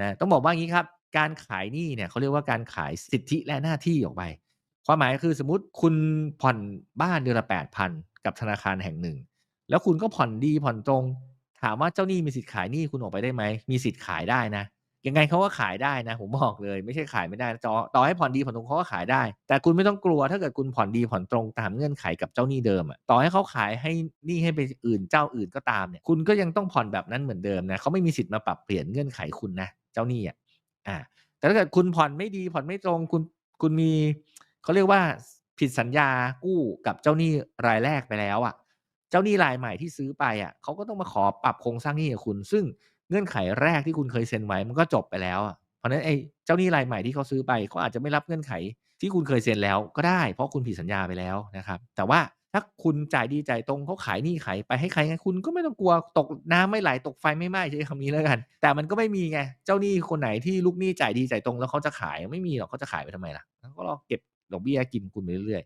นะต้องบอกว่างี้ครับ การขายหนี้เนี่ยเขาเรียกว่าการขายสิทธิและหน้าที่ออกไป ความหมายคือสมมติคุณผ่อนบ้านเดือนละ8,000กับธนาคารแห่งหนึ่ง แล้วคุณก็ผ่อนดีผ่อนตรง ถามว่าเจ้าหนี้มีสิทธิ์ขายหนี้คุณออกไปได้ไหม?มีสิทธิ์ขายได้นะยังไงเขาก็ขายได้นะ ผมบอกเลยไม่ใช่ขายไม่ได้จอต่อให้ผ่อนดีผ่อนตรงเขาก็ขายได้ แต่คุณไม่ต้องกลัวถ้าเกิดคุณผ่อนดีผ่อนตรงตามเงื่อนไขกับเจ้าหนี้เดิมอะต่อให้เขาขายให้หนี้ให้ไปอื่นเจ้าอื่นก็ตามเนี่ยคุณก็ยังต้องผ่อนแบบนั้นเหมือนเดิมนะเขาไม่มีสิทธิ์มาปรับเปลี่ยนเงื่อนไขคุณนะ เจ้าหนี้อะอ่า แต่ถ้าเกิดคุณผ่อนไม่ดีผ่อนไม่ตรงคุณคุณมีเขาเรียกว่าผิดสัญญากู้กับเจ้าหนี้รายแรกไปแล้วอะ เจ้าหนี้รายใหม่ที่ซื้อไปอะเขาก็ต้องมาขอปรับโครงสร้างหนี้กับคุณ ซึ่งเงื่อนไขแรกที่คุณเคยเซ็นไว้มันก็จบไปแล้วอะเพราะนั้นไอ้เจ้าหนี้รายใหม่ที่เขาซื้อไปเขาอาจจะไม่รับเงื่อนไขที่คุณเคยเซ็นแล้วก็ได้ เพราะคุณผิดสัญญาไปแล้วนะครับ แต่ว่า ถ้าคุณจ่ายดีจ่ายตรงเขาขายหนี้ขายไปให้ใครไงคุณก็ไม่ต้องกลัวตกน้ำไม่ไหลตกไฟไม่ไหม้ใช้คำนี้แล้วกัน แต่มันก็ไม่มีไงเจ้าหนี้คนไหนที่ลูกหนี้จ่ายดีจ่ายตรงแล้วเขาจะขายไม่มีหรอกเขาจะขายไปทำไมล่ะเขาก็รอเก็บดอกเบี้ยกินคุณไปเรื่อยๆ